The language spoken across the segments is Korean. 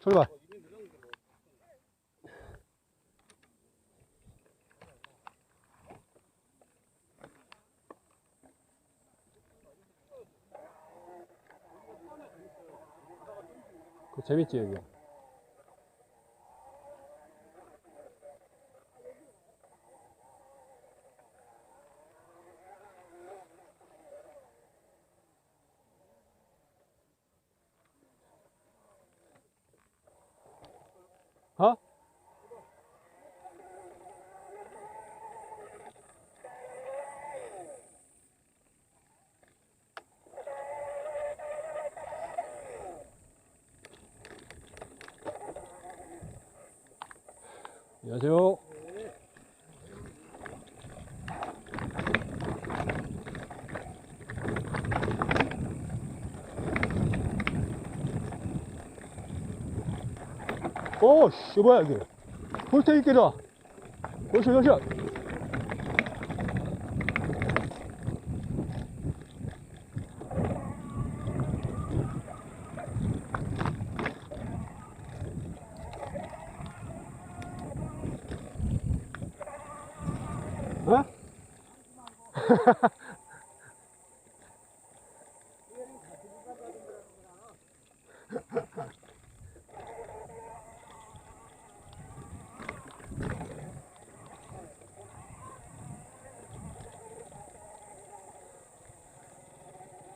출발. 그 재밌지 여기. 어? 안녕하세요. 오, 씨, 뭐야, 이게. 볼테이 끼다. 요시, 요시.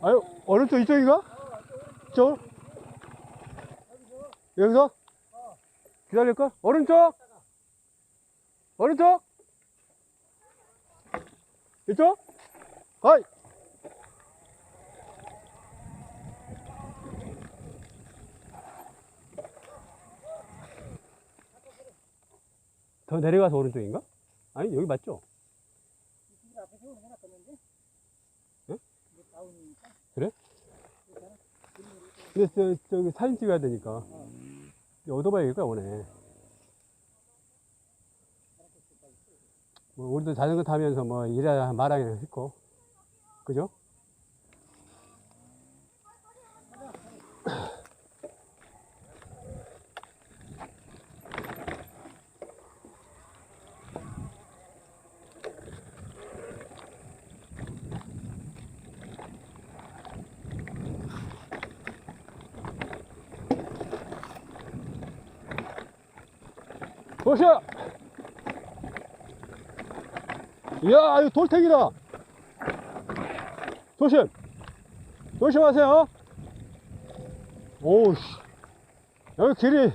아유, 어느 쪽 이쪽인가? 저? 여기서? 기다릴까? 오른쪽? 오른쪽? 이쪽? 하이! 더 내려가서 오른쪽인가? 아니, 여기 맞죠? 이 앞에 세우는 게 낫겠는데? 응? 다운이니까. 근데 저, 저기 사진 찍어야 되니까. 오토바이일 거야, 오네. 뭐, 우리도 자전거 타면서 뭐, 일하자 말하기는 했고. 그죠? 보셔! 이야, 이거 돌탱이다! 조심! 조심하세요! 오우씨. 여기 길이.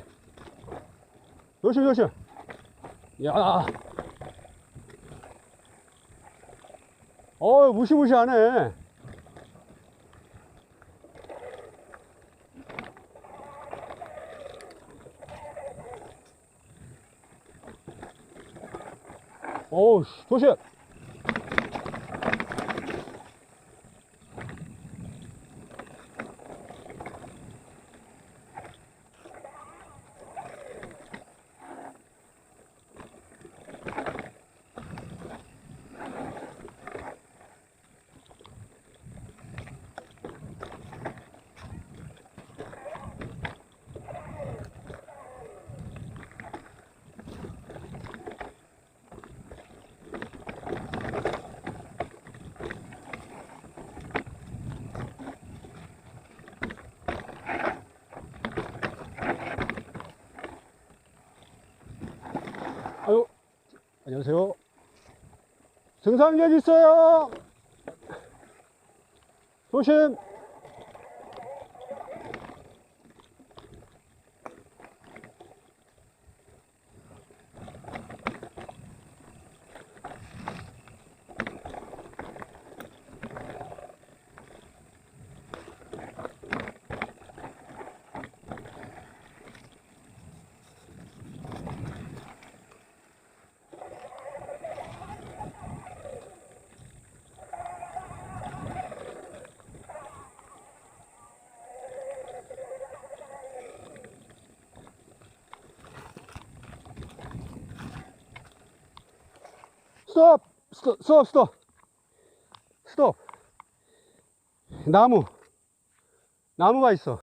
조심, 조심. 야. 어 무시무시하네. 어우, 씨, 조심! 아유, 안녕하세요. 등산객 있어요. 조심. 스톱! 스톱, 스톱, 스톱. 스톱. 나무. 나무가 있어.